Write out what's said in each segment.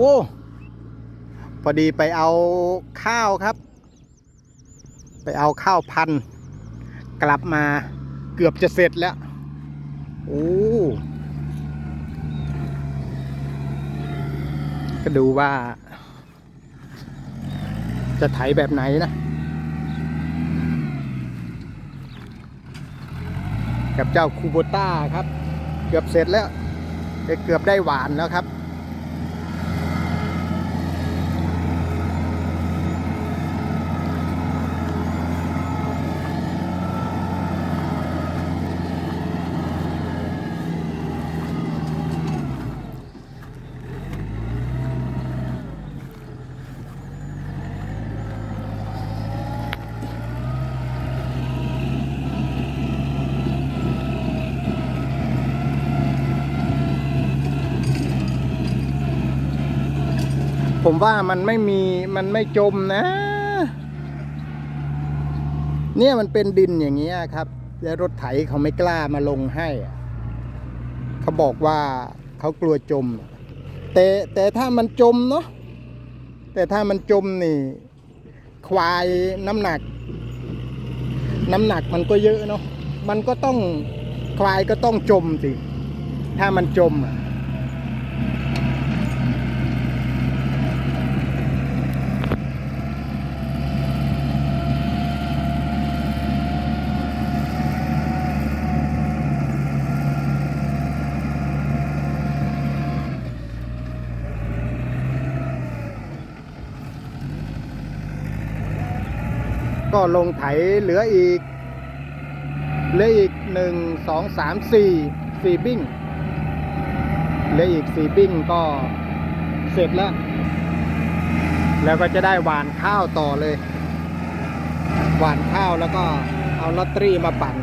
โอ้พอดีไปเอาข้าวครับ ไปเอาข้าวพันธุ์กลับมาเกือบจะเสร็จแล้ว โอ้ก็ดูว่า จะไถแบบไหนนะ กับเจ้าคูโบต้าครับ เกือบเสร็จแล้วเกือบได้หวานแล้วครับ ผมว่ามันไม่มีมันไม่จมนะ เนี่ยมันเป็นดินอย่างเงี้ยครับ แล้วรถไถเขาไม่กล้ามาลงให้เขาบอกว่าเขากลัวจม แต่แต่ถ้ามันจมเนาะแต่ถ้ามันจมนี่ ควายน้ำหนัก น้ำหนักมันก็เยอะเนาะมันก็ต้องควายก็ต้องจมสิ ถ้ามันจมอะ ก็ลงไถเหลืออีก เหลืออีกหนึ่งสองสามสี่สี่บิ้งเหลืออีกสี่บิ้งก็เสร็จแล้ว แล้วก็จะได้หวานข้าวต่อเลย หวานข้าวแล้วก็เอาลอตเตอรี่มาปั่น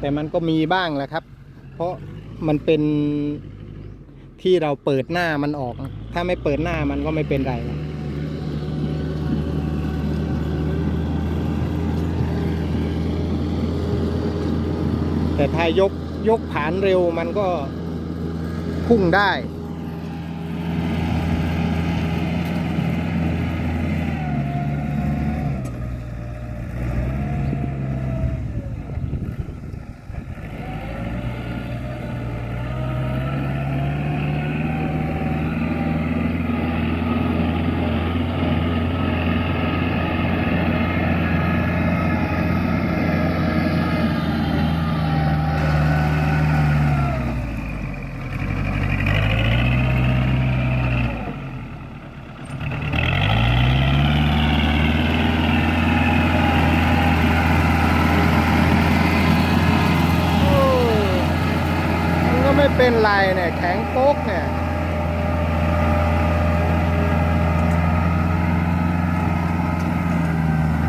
แต่ มันก็มีบ้างแหละครับ เพราะมันเป็นที่เราเปิดหน้ามันออก ถ้าไม่เปิดหน้ามันก็ไม่เป็นไรแต่ถ้ายกยกผานเร็วมันก็พุ่งได้ โอ้มันก็ ไม่เนี่ยแข็งโป๊กเนี่ย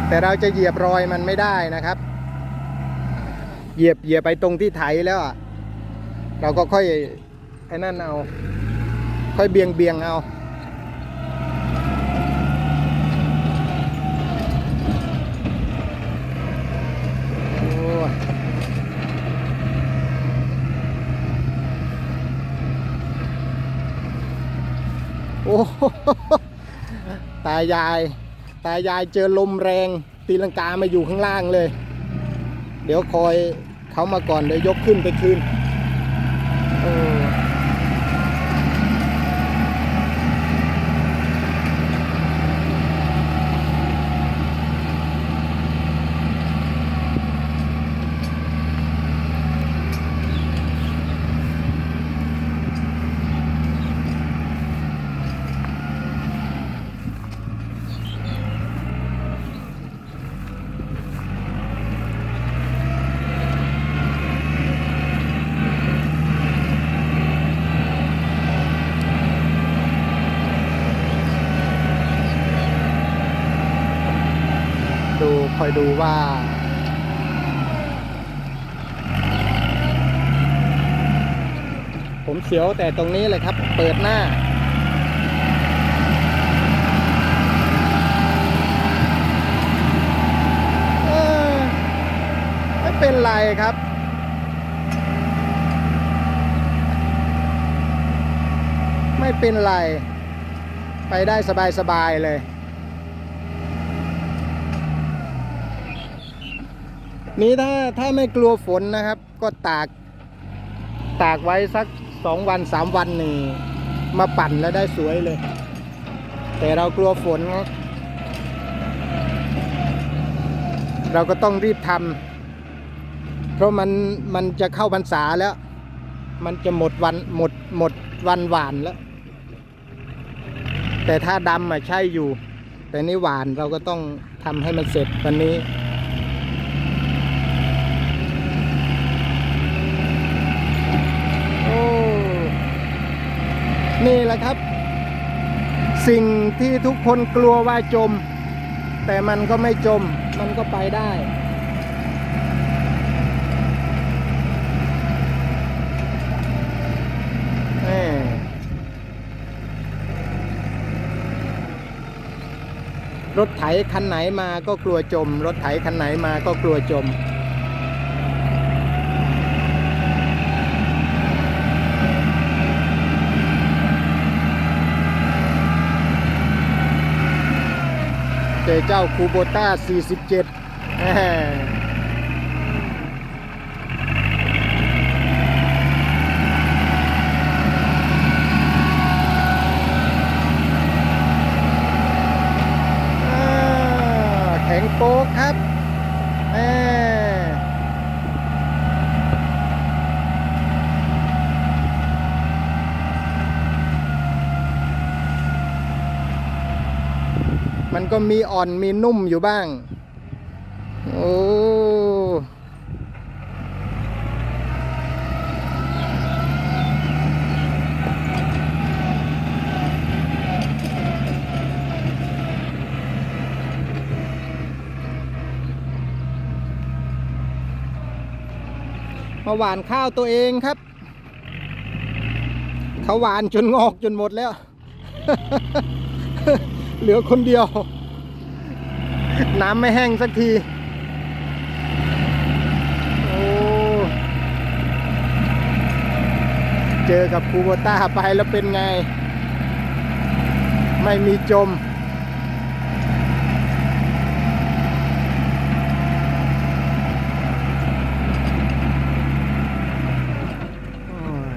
แต่เราจะเหยียบรอยมันไม่ได้นะครับ เหยียบเหยียบไปตรงที่ไถแล้วอะ เราก็ค่อยไอ้นั่นเอา ค่อยเบียงเบียงเอา โอ้ย โอ้โห ตายาย ตายายเจอลมแรง ตีลังกามาอยู่ข้างล่างเลย เดี๋ยวคอยเขามาก่อนเดี๋ยวยกขึ้นไปคืนเออ อย ดูว่าผมเสียวแต่ตรงนี้เลยครับ เปิดหน้า ไม่เป็นไรครับ ไม่เป็นไร ไปได้สบาย ๆ เลย นี้ถ้าถ้าไม่กลัวฝนนะครับ ก็ตาก ตากไว้สักสองวันสามวันหนึ่งมาปั่นแล้วได้สวยเลย แต่เรากลัวฝน เราก็ต้องรีบทำเพราะมันมันจะเข้าพรรษาแล้ว มันจะหมดวันหมดหมดวันหวานแล้ว แต่ถ้าดำอะใช่อยู่ แต่นี่หวานเราก็ต้องทำให้มันเสร็จวันนี้ โอ้ นี่แหละครับ สิ่งที่ทุกคนกลัวว่าจม แต่มันก็ไม่จม มันก็ไปได้ รถไถคันไหนมาก็กลัวจม รถไถคันไหนมาก็กลัวจม เจอเจ้าคูโบต้า 47แหมอ่าแข็งโป๊กครับแหม มันก็มีอ่อนมีนุ่มอยู่บ้าง โอ้มาหวานข้าวตัวเองครับ เขาหวานจนงอกจนหมดแล้ว เหลือคนเดียว น้ำไม่แห้งสักที โอ้ เจอกับคูโบต้าไปแล้วเป็นไง ไม่มีจม โอ้ย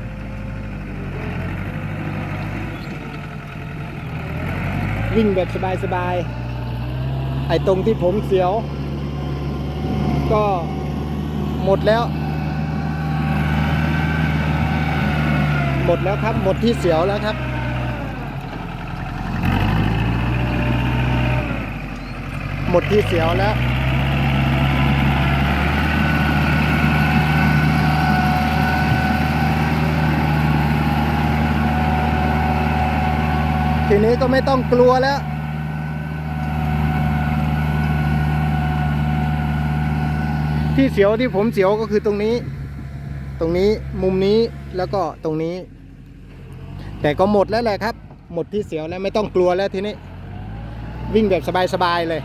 วิ่งแบบสบายๆ ไอ้ตรงที่ผมเสียว ก็หมดแล้ว หมดแล้วครับ หมดที่เสียวแล้วครับหมดที่เสียวแล้ว ทีนี้ก็ไม่ต้องกลัวแล้ว ที่เสียวที่ผมเสียวก็คือตรงนี้ ตรงนี้มุมนี้แล้วก็ตรงนี้ แต่ก็หมดแล้วแหละครับ หมดที่เสียวแล้วไม่ต้องกลัวแล้วทีนี้ วิ่งแบบสบายๆเลย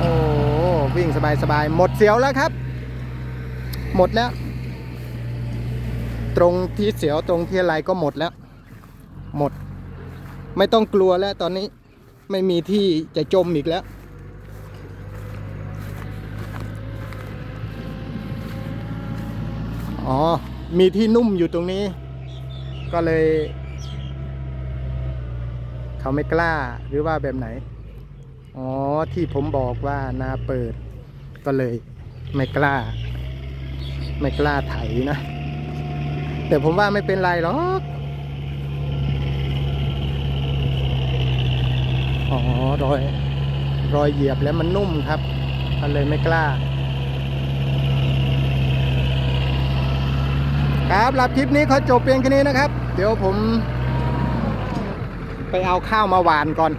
โอ้ วิ่งสบายๆ หมดเสียวแล้วครับ หมดแล้ว ตรงที่เสียวตรงที่อะไรก็หมดแล้ว หมด ไม่ต้องกลัวแล้วตอนนี้ไม่มีที่จะจมอีกแล้ว อ๋อ มีที่นุ่มอยู่ตรงนี้ ก็เลย เขาไม่กล้าหรือว่าแบบไหน อ๋อ ที่ผมบอกว่านาเปิด ก็เลยไม่กล้า ไม่กล้าไถนะ แต่ผมว่าไม่เป็นไรหรอกอ๋อรอยรอยเหยียบแล้วมันนุ่มครับก็เลยไม่กล้า ครับรับคลิปนี้เขาจบเพียงแค่นี้นะครับ เดี๋ยวผม ไปเอาข้าวมาหวานก่อน